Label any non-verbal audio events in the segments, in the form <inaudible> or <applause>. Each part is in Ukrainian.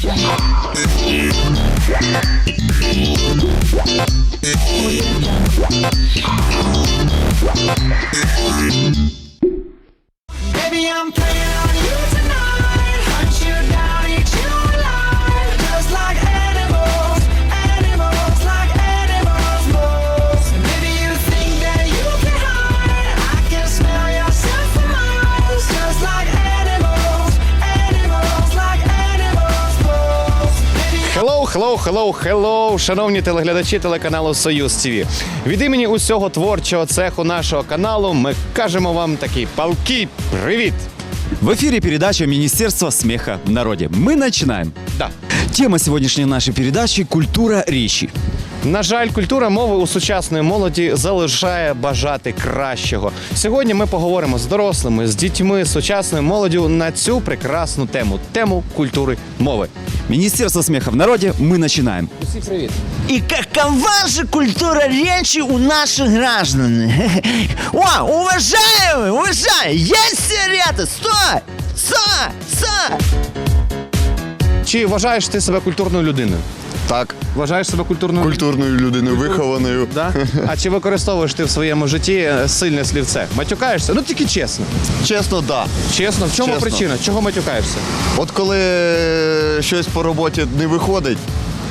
Baby, I'm playing Hello, hello, hello, hello, шановні телеглядачі телеканалу Союз ТВ. Від імені усього творчого цеху нашого каналу ми кажемо вам такий палкий привіт. В эфире передача Министерства смеха в народе. Мы начинаем. Да. Тема сегодняшней нашей передачи – культура речи. На жаль, культура мови у сучасної молоді залишає бажати кращого. Сьогодні ми поговоримо з дорослими, з дітьми, з сучасною молоддю на цю прекрасну тему тему культури мови. Министерство смеха в народе. Мы начинаем. Усі привіт. И какова же культура речи у наших граждан? <laughs> О, уважаемые, уважаемые, есть сигареты, стой, стой, стой. Чи вважаєш ти себе культурною людиною? Так, Вважаєш себе культурною культурною людиною, вихованою. Да? А чи використовуєш ти в своєму житті е, сильне слівце? Матюкаєшся? Ну тільки чесно. Чесно, да. Чесно, в чому Чесно. причина? Чого матюкаєшся? От коли щось по роботі не виходить,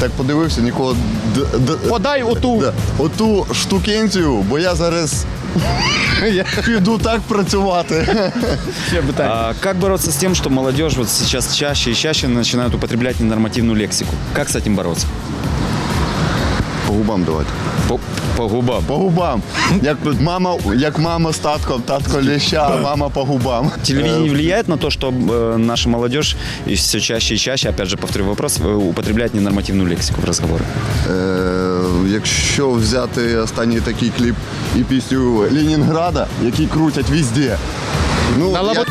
так подивився, нікого. д- д- Подай оту. да, оту штукенцію, бо я зараз піду так працювати. Ще питання. А, как бороться с тем, что молодежь вот сейчас чаще и чаще начинает употреблять ненормативную лексику? Как с этим бороться? По губам давайте. По, по губам. По губам. Як мама, як мама з татком, татко леща, а мама по губам. Телевидение влияет на то, что э, наша молодежь и все чаще и чаще, опять же повторю вопрос, э, употребляет ненормативную лексику в разговоре? Е, якщо взяти останній такий кліп і пісню Ленінграда, який крутять везде. Ну, На я, лабо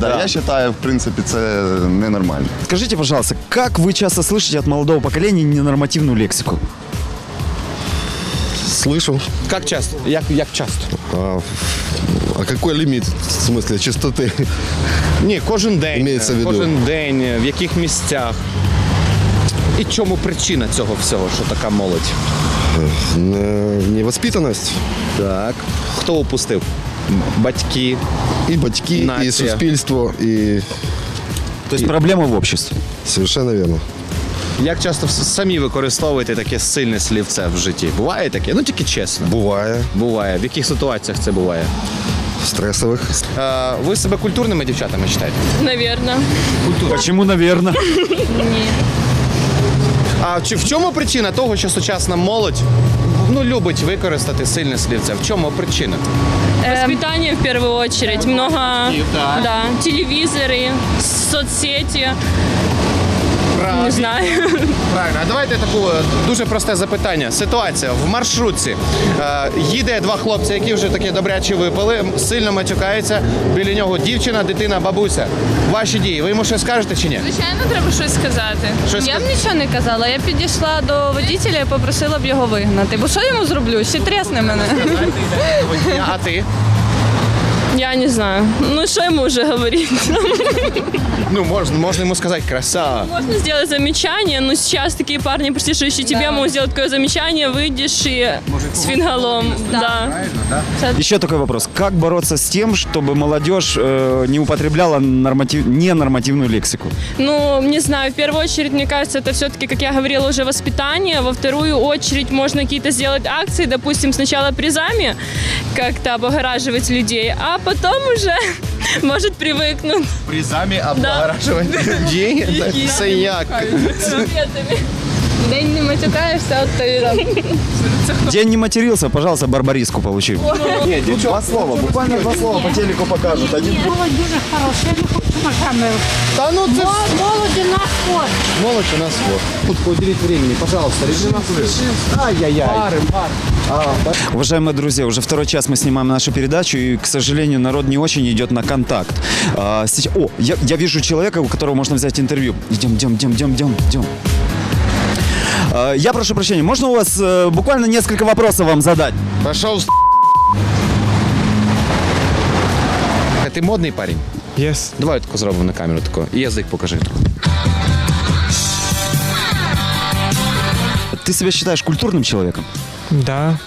да, я вважаю, в принципі, це ненормально. Скажите, пожалуйста, как вы часто слышите от молодого поколения ненормативную лексику? Слышу. Як часто? Як, як часто? А, а какой лимит, в смысле, частоты? Ні, кожен день. Імеється в е, виду. Кожен день, е, в яких місцях. І чому причина цього всього, що така молодь? Э, Невоспитанность Так. Хто упустив? Батьки. и батьки, и Нация. суспільство, и То есть проблема в обществе. совершенно верно. Як часто самі використовуєте таке сильне слівце в житті? Буває таке? Ну тільки чесно. Буває Буває. В яких ситуаціях це буває? стресових. Е, ви себе культурними дівчатами вважаєте? Наверно. Почему, наверное? А чи в чому причина того, що сучасна молодь ну, любить використати сильне слівце? В чому причина? Воспитание в первую очередь. Много да, телевизоры, соцсети. Не знаю. Правильно, а давайте таку е, дуже просте запитання. Ситуація в маршрутці. Е, їде два хлопці, які вже такі добрячі випили, сильно матюкаються. Біля нього дівчина, дитина, бабуся. Ваші дії. Ви йому щось скажете чи ні? Звичайно, треба щось сказати. Щось я б нічого не казала. Я підійшла до водителя і попросила б його вигнати. Бо що йому зроблю? Ще трясне мене. А ти? Я не знаю. Ну, что ему уже говорить? Ну, можна, можна йому сказати краса. Можно сделать замечание, но сейчас такие парни, прислушивающие тебя, могут сделать такое замечание, выйдешь и с фингалом. Да. Еще такой вопрос. Как бороться с тем, чтобы молодежь э, не употребляла норматив... ненормативную лексику? Ну, не знаю, в первую очередь, мне кажется, это все-таки, как я говорила, уже воспитание. Во вторую очередь можно какие-то сделать акции, допустим, сначала призами как-то облагораживать людей, а потом уже <laughs> может привыкнуть. Призами облагоражувати <laughs> людей. Це як? Конфетами. День не матюкаєшся, от то і там. День не матерился, пожалуйста, барбариску получи. Два слова, буквально два слова по телеку покажуть. Один Молодь дуже хороша, я не хочу на камеру. Та ну це ж Молоді на спорт. молодь у нас вот. Тут поуделить времени, пожалуйста, режим Ай-яй-яй. Пары, пары. Уважаемые друзья, уже второй час мы снимаем нашу передачу, и, к сожалению, народ не очень идет на контакт. А, сейчас... О, я, я вижу человека, у которого можно взять интервью. Идем, идем, идем, идем, идем, идем. А, Я прошу прощения, можно у вас э, буквально несколько вопросов вам задать? Пошел. с- А Ты модный парень? Yes. Давай тако зробимо на камеру тако. І язик покажи. Ты себя считаешь культурным человеком? Да.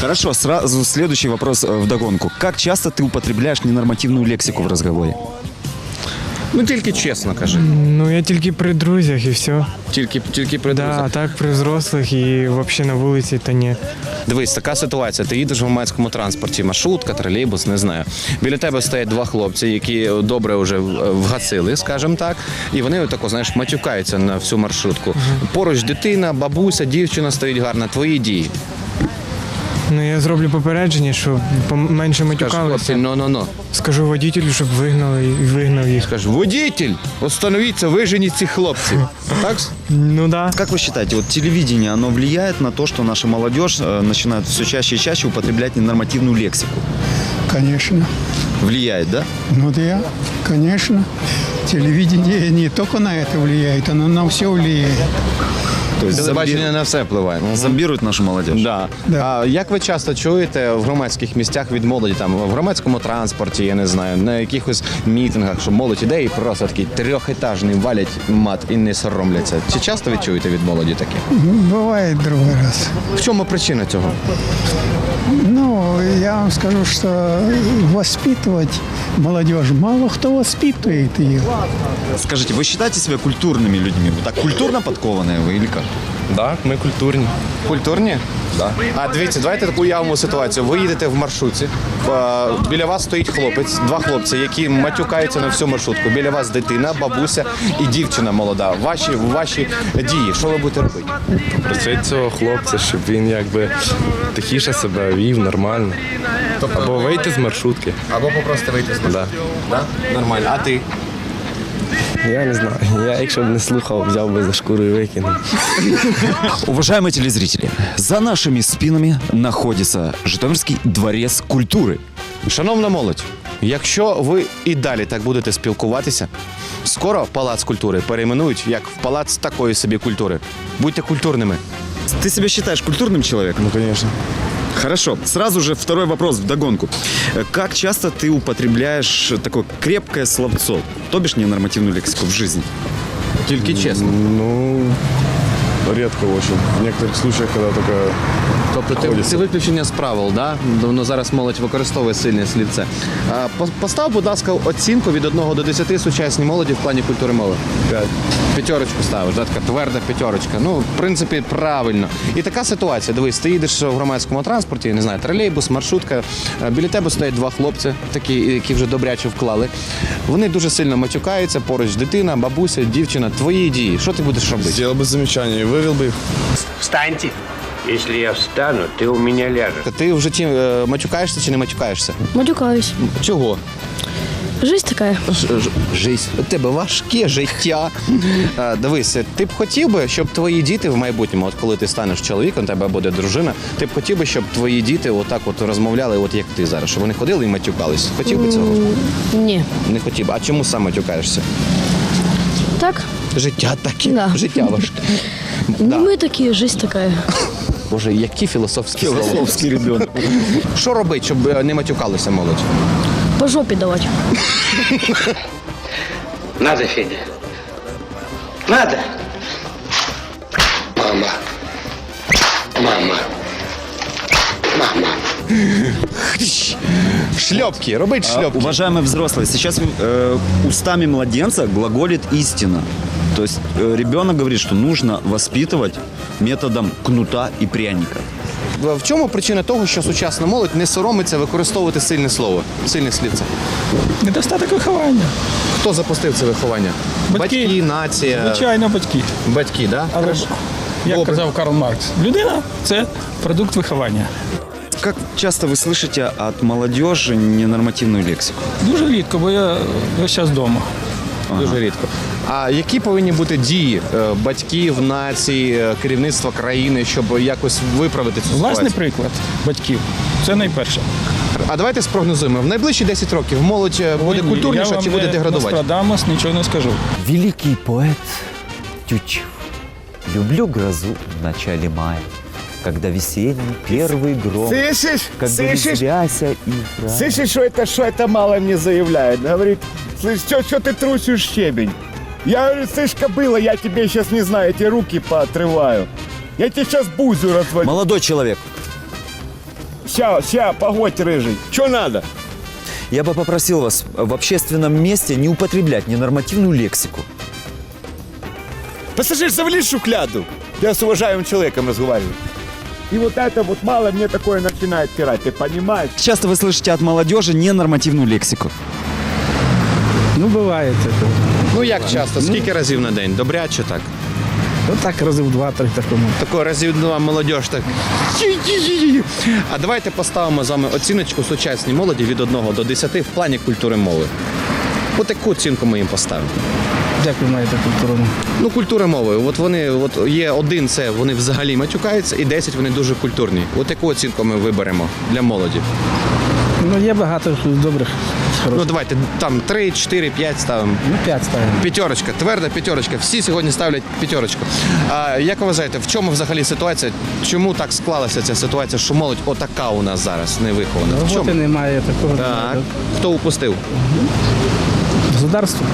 Хорошо, сразу следующий вопрос э, вдогонку. Как часто ты употребляешь ненормативную лексику в разговоре? Ну тільки чесно кажи. Ну я тільки при друзях і все. Тільки, тільки при Да, а так при взрослих і взагалі на вулиці та ні. Дивись, така ситуація. Ти їдеш в громадському транспорті, маршрутка, тролейбус, не знаю. Біля тебе стоять два хлопці, які добре вже вгасили, скажімо так, і вони отако, знаєш, матюкаються на всю маршрутку. Поруч дитина, бабуся, дівчина стоїть гарна. Твої дії. Ну я зроблю попередження, щоб менше Кажеш, хлопці, матюкалися. ну ну ну. Скажу водітелю, щоб вигнали і вигнав їх. Кажеш, водитель, остановіться, виженіть цих хлопців. Так? Ну да. Как вы считаете, вот телевидение, оно влияет на то, что наша молодежь э, начинает все чаще и чаще употреблять ненормативную лексику? Конечно. Влияет, да? Ну да, конечно. Телевидение не только на это влияет, оно на все влияет. То есть Телебачення на все впливає. Мгм. зомбирует нашу молодежь? Да. А як ви часто чуєте в громадських місцях від молоді, там в громадському транспорті, я не знаю, на якихось мітингах, що молодь іде і просто такий трьохетажний валять мат і не соромляться. Чи часто ви чуєте від молоді таке? Бывает другой раз. В чому причина цього? Ну, я вам скажу, что воспитывать молодежь, мало кто воспитывает ее. Скажите, вы считаете себя культурными людьми? Вы так культурно подкованные вы или как? Да, ми культурні. Культурні? Да. А дивіться, давайте таку уявимо ситуацію. Ви їдете в маршрутці, біля вас стоїть хлопець, два хлопці, які матюкаються на всю маршрутку. Біля вас дитина, бабуся і дівчина молода. Ваші ваші дії. Що ви будете робити? Просить цього хлопця, щоб він якби тихіше себе вів, нормально. Або вийти з маршрутки. Або попросити вийти з маршрутки. Да? Нормально. А ти? Я не знаю. Я якщо б не слухав, взяв би за шкуру і викинув. Уважаемые телезрители, за нашими спинами находится Житомирский дворец культуры. Шановна молодь, якщо ви і далі так будете спілкуватися, скоро палац культури перейменують як в палац такої собі культури. Будьте культурними. Ты себя считаешь культурным человеком? Ну, звісно. Хорошо. Сразу же второй вопрос в догонку. Как часто ты употребляешь такое крепкое словцо, то бишь ненормативную лексику в жизни? Тільки чесно. Ну, редко очень. В некоторых случаях, когда только Тобто ти, Ходиться. це виключення з правил, да? Давно зараз молодь використовує сильне слівце. А, по- постав, будь ласка, оцінку від 1 до 10 сучасній молоді в плані культури мови. П'ять. П'ятерочку ставиш, да? така тверда п'ятерочка. Ну, в принципі, правильно. І така ситуація. Дивись, ти їдеш в громадському транспорті, не знаю, тролейбус, маршрутка. а Біля тебе стоять два хлопці, такі, які вже добряче вклали. Вони дуже сильно матюкаються, поруч дитина, бабуся, дівчина. Твої дії. Що ти будеш робити? Сделал бы замечание и вывел бы их. Встаньте. Если я встану, ты у меня ляжешь. Ти в житті е, матюкаєшся чи не матюкаєшся? Матюкаюсь. Чого? Жизнь така. Жизнь. У тебе важке життя. А, Дивись, ти б хотів би, щоб твої діти в майбутньому, от коли ти станеш чоловіком, у тебе буде дружина, ти б хотів би, щоб твої діти отак от розмовляли, от як ти зараз, щоб вони ходили і матюкались. Хотів би цього? Ні. Не хотів би. А чому сам матюкаєшся? Так? Життя таке, Да. життя важке. Не ми такі, жизнь така. <laughs> Боже, які філософські слова. Філософський ребенок. Що робити, щоб е, не матюкалися молодь? По жопі давати. Надо, Федя. Надо. Мама. Мама. Мама. Шльопки, робить шльопки. Уважаемые взрослые, сейчас э, устами младенца глаголит истина. То есть э, ребенок говорит, что нужно воспитывать методом кнута и пряника. В чому причина того, що сучасна молодь не соромиться використовувати сильне слово, сильне слівце? Недостаток виховання. Хто запустив це виховання? Батьки. нація. Звичайно, батьки. Батьки, да? Але ж, як Добре. казав Карл Маркс, людина це продукт виховання. Как часто вы слышите от молодежи ненормативную лексику? Дуже рідко, бо я весь час вдома. Дуже рідко. А які повинні бути дії е, батьків, нації, е, керівництва країни, щоб якось виправити цю Власний ситуацію? приклад батьків. Це найперше. А давайте спрогнозуємо. В найближчі 10 років молодь е, буде Ой, ні, культурніша я вам чи буде не деградувати? Нострадамус, нічого не скажу. Великий поэт Тютчев. Люблю грозу в начале мая, когда весенний первый гром, Слышишь? когда Слышишь? резвяся играет. Слышишь, что это, что это мало мне заявляет? Говорит, Слышь, что, что ты трусишь щебень? Я говорю, слышь, кобыла, я тебе сейчас не знаю, тебе руки поотрываю. Я тебе сейчас бузю развалю. Молодой человек, Ща, ща, погодь, рыжий. Что надо? я бы попросил вас в общественном месте не употреблять ненормативную лексику. Пассажир, завали шухляду. Я с уважаемым человеком разговариваю. И вот это вот мало мне такое начинает пирать, ты понимаешь? Часто вы слышите от молодежи ненормативную лексику. Ну, бывает это. Ну як часто? Скільки разів на день? Добряче так. Ну, так разів два-три такому. Такого разів два молодь так. А давайте поставимо з вами оціночку сучасній молоді від 1 до 10 в плані культури мови. От яку оцінку ми їм поставимо? Як ви маєте культуру? Ну, культура мови. От вони, от є один, це вони взагалі матюкаються, і 10 вони дуже культурні. От яку оцінку ми виберемо для молоді? Ну, є багато добрих, Ну давайте там 3, 4, 5 ставимо. Ну, п'ять ставимо. П'ятерочка, тверда п'ятерочка. Всі сьогодні ставлять п'ятерочку. А як ви вважаєте, в чому взагалі ситуація? Чому так склалася ця ситуація, що молодь отака у нас зараз не вихована? В Роботи чому? немає такого. Так. Хто упустив? Государство.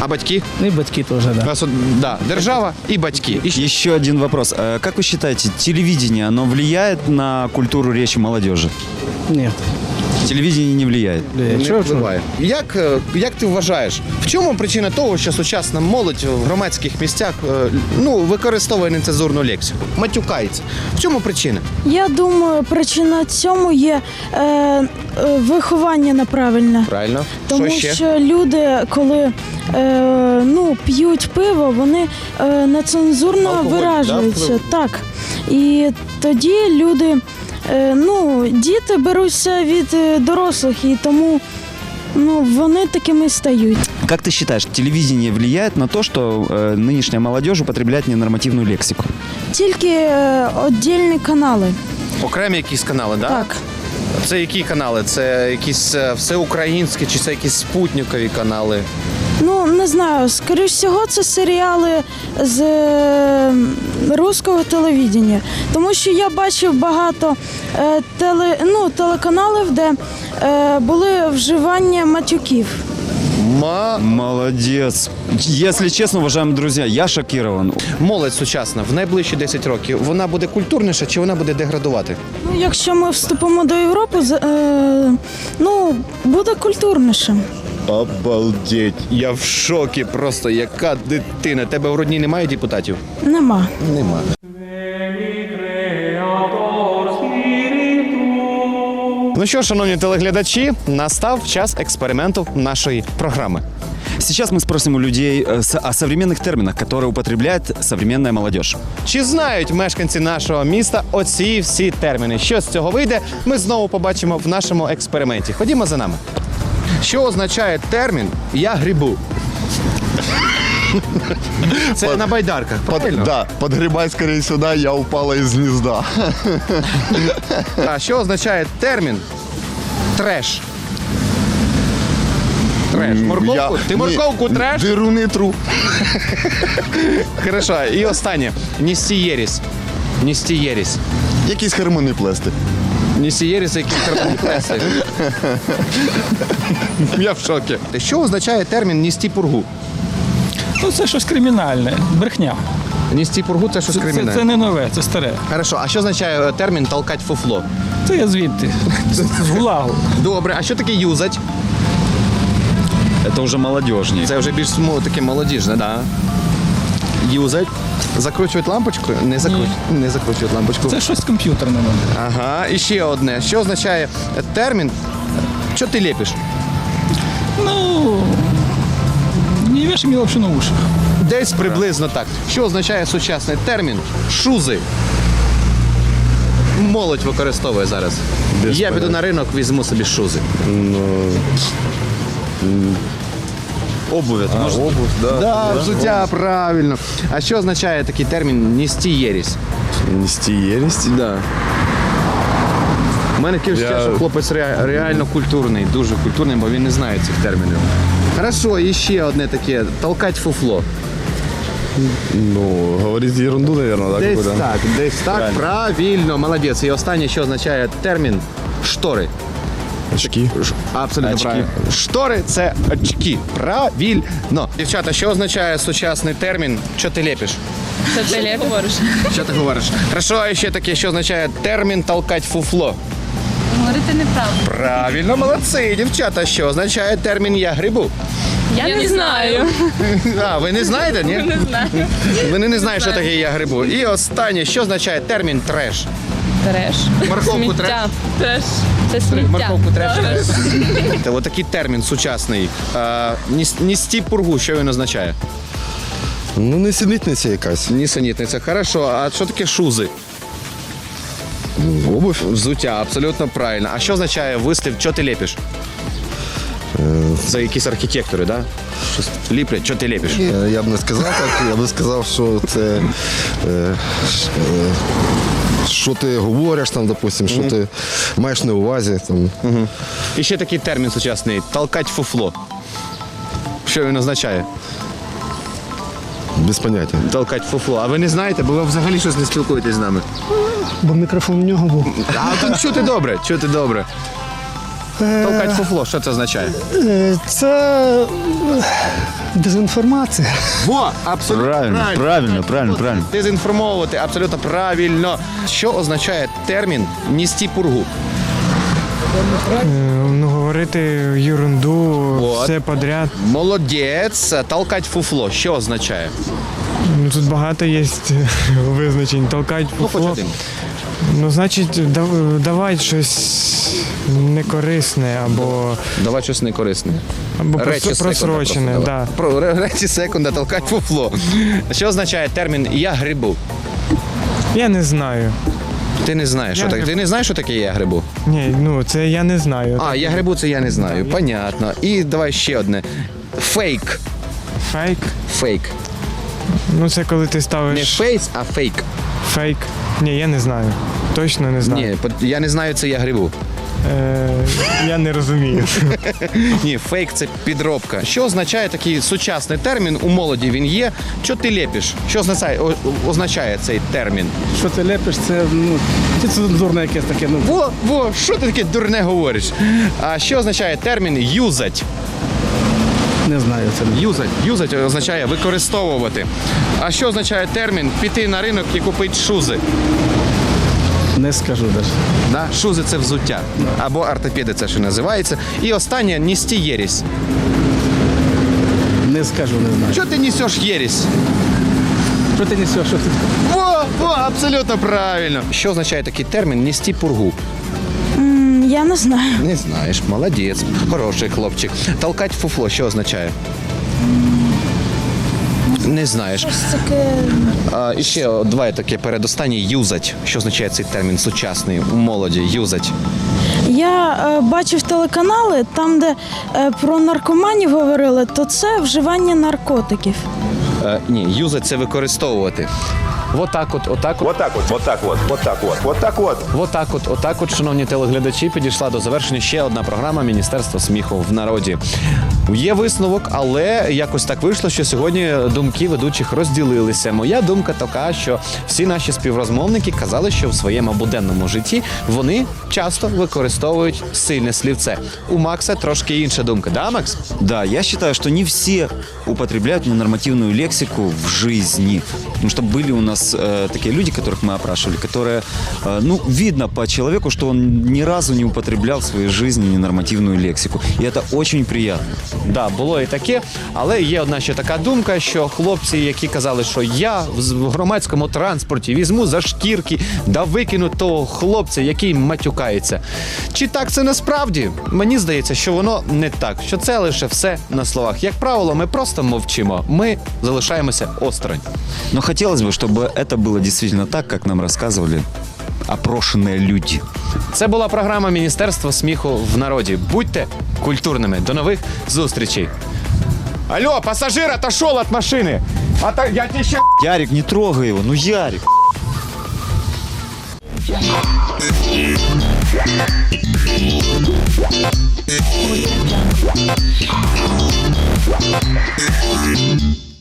А батьки? Ну, і батьки теж, да. Нас от- да, держава і батьки. І ще- Еще один вопрос. Э, Как вы считаете, телевидение, оно влияет на культуру речи молодежи? Ні. Телевидение не влияет. не Чого? впливає. Як, е, як ти вважаєш, в чому причина того, що сучасна молодь в громадських місцях е, ну, використовує нецензурну лексику? Матюкається. В чому причина? Я думаю, причина цьому є е, е, виховання неправильне. Правильно. Тому що ще? що люди, коли е, ну, п'ють пиво, вони е, нецензурно Алкоголь, виражуються. вплив? так. І тоді люди, ну, діти беруться від е, дорослих, і тому ну, вони такими стають. Как ты считаешь, телевидение влияет на то, что э, нынешняя молодежь употребляет ненормативную лексику? Тільки е, віддільні канали. Окремі якісь канали, да? Так. Це які канали? Це якісь е, всеукраїнські чи це якісь спутникові канали? Ну, не знаю, скоріш всього, це серіали з е, руського телевідення. Тому що я бачив багато е, теле, ну, телеканалів, де е, були вживання матюків. Ма... Молодец. Если честно, уважаемые друзья, я шокирован. Молодь сучасна в найближчі 10 років вона буде культурніша чи вона буде деградувати? Ну, якщо ми вступимо до Європи, з- е, ну, буде культурніше. Обалдеть, я в шокі просто. Яка дитина? Тебе в родні немає депутатів? Нема. Нема. Ну що, шановні телеглядачі, настав час експерименту нашої програми. Сейчас мы спросим у людей э, с- о современных терминах, которые употребляет современная молодежь. Чи знають мешканці нашого міста оці всі терміни? Що з цього вийде, ми знову побачимо в нашому експерименті. Ходімо за нами. Що означає термін Я грибу? Це на байдарках. Под, правильно? да, подгребай скорее сюда, я упала из гнезда. <laughs> А що означає термін треш? Треш. Морковку? Я- Ти ні, морковку треш? Дируни тру. <laughs> Хорошо. І останнє. Ністієріс. Ністієріс. Якісь хермони плести. Ністієріс, який термоплеси. Я в шокі. Що означає термін ністі пургу? Ну, це щось кримінальне, брехня. Ністі пургу це щось кримінальне. це не нове, це старе. Хорошо, а що означає е, термін толкать фуфло? Це я звідти. <laughs> З гулагу. Добре, а що таке юзать? Это уже молодежнее. Це вже більш таке молодіжне, да. Юзать. Закручують лампочку? Не закручують. Не закручують лампочку. Це щось комп'ютерне. Ага, і ще одне. Що означає термін? Що ти ліпиш? Ну, не вешай мне лапшу на уши. Десь приблизно так. Що означає сучасний термін? Шузи. Молодь використовує зараз. Я піду на ринок, візьму собі шузи. Обувь. это может- Обувь, да. Да, взуття, правильно. А що означає такий термін нести єрість? Нести ересь. Да. У мене Я- що хлопець ре- реально культурний, дуже культурний, бо він не знає цих термінів. Хорошо, і ще одне таке толкать фуфло. Ну, говорить ерунду, наверное, да? Десь какую-то? так, десь так, правильно, молодець. І останнє, що означає термін штори. Очки. Абсолютно Очки. правильно. Штори це очки. Правильно. Дівчата, що означає сучасний термін? Що ти лепиш? Це ти говориш. Що ти говориш? Хорошо, а ще таке, що означає термін толкать фуфло. Говорити неправду. Правильно, молодці, дівчата. Що означає термін я грибу? Я, не знаю. А, ви не знаєте, ні? <laughs> Не знаю. Вони не знають, що таке я грибу. І останнє, що означає термін треш? Треш. Морковку треш. Треш. Це сміття. Морковку треш. Це от такий термін сучасний. А, ніс- Ністі пургу, що він означає? Ну, не сідниця якась. Нісенітниця. Хорошо. А що таке шузи? Обувь. Взуття, абсолютно правильно. А що означає вислів, що ти лепиш? Це якісь архітектори, да? Щось ліплять, що ти лепиш? Е, Я б не сказав так, я би сказав, що це. е, ш- е, Що ти говориш там, допустим, що ти маєш на увазі. Там. І ще такий термін сучасний толкать фуфло. Що він означає? Без поняття. Толкать фуфло. А ви не знаєте, бо ви взагалі щось не спілкуєтесь з нами. Бо мікрофон в нього був. А тут чути добре, чути добре. Толкать фуфло, що це означає? Е, Це е, дезінформація. Во, абсолютно Правильно, правильно, правильно, правильно. Дезінформовувати абсолютно правильно. Що означає термін ністі пургу? Ну, говорити ерунду, Вот. все подряд. Молодець. Толкать фуфло. Що означає? Ну, тут багато є визначень. Толкать Ну, хоч фуфло. один. Ну, значить, дав- давай щось некорисне або, Давай щось некорисне. або Речі прос- секунда просрочене. просто Да. давай. Про ре- речі секунда, толкать фуфло. Що означає термін я грибу? Я не знаю. Ти не знаєш, що Я грибу. Ти не знаєш, що таке я грибу? Ні, ну це я не знаю. А, я грибу, це я не знаю. Понятно. І давай ще одне. Фейк. Фейк. Фейк. Ну це коли ти Не ставиш фейс, а фейк. фейк. Ні, я не знаю. Точно не знаю. Ні, по- я не знаю, це я грибу. Е, я не розумію. <laughs> Ні, фейк це підробка. Що означає такий сучасний термін у молоді? Він є. Що ти лепиш? Що означає, о- означає цей термін? Що ти лепиш, це ну це цензурне якесь таке. Ну Во, во, що ти таке дурне говориш? А що означає термін юзать? не знаю. Це Юзать. Юзать означає використовувати. А що означає термін піти на ринок і купити шузи? Не скажу навіть. Да? Шузи це взуття. Або ортопеди це ще називається. І останнє ністі єрість. Не скажу, не знаю. Що ти несеш єрість? Що ти несеш? Що ти? Во, во, абсолютно правильно. Що означає такий термін нести пургу? Я не знаю. Не знаєш, молодець, хороший хлопчик. Толкать фуфло, що означає? Не знаєш. Таке А, і ще два таке передостаннє юзать. Що означає цей термін сучасний у молоді? Юзать. Я е, бачив телеканали, там, де е, про наркоманів говорили, то це вживання наркотиків. Е, ні, юзать це використовувати. Вот так от, отак от. Вот так вот, вот так вот, вот так вот, вот так вот. Вот так от, отак от, шановні телеглядачі, підійшла до завершення ще одна програма Міністерства сміху в народі. Є висновок, але якось так вийшло, що сьогодні думки ведучих розділилися. Моя думка така, що всі наші співрозмовники казали, що в своєму буденному житті вони часто використовують сильне слівце. У Макса трошки інша думка, да, Макс? Да, я считаю, что не все употребляют ненормативную лексику в жизни. Потому что были у нас э, такие люди, которых мы опрашивали, которые, э, ну, видно по человеку, что он ни разу не употреблял в своей жизни ненормативную лексику. И это очень приятно. Да, було і таке, але є одна ще така думка, що хлопці, які казали, що я в з- в громадському транспорті візьму за шкірки да викину того хлопця, який матюкається. Чи так це насправді? Мені здається, що воно не так, що це лише все на словах. Як правило, ми просто мовчимо. Ми залишаємося осторонь. Но хотелось бы, чтобы это было действительно так, как нам рассказывали опрошенные люди. Це була програма Міністерства сміху в народі. Будьте культурними. До нових зустрічей. Алло, пасажир отошел от машины. А то я тебе ще Ярик, не трогай его, ну Ярик. Thank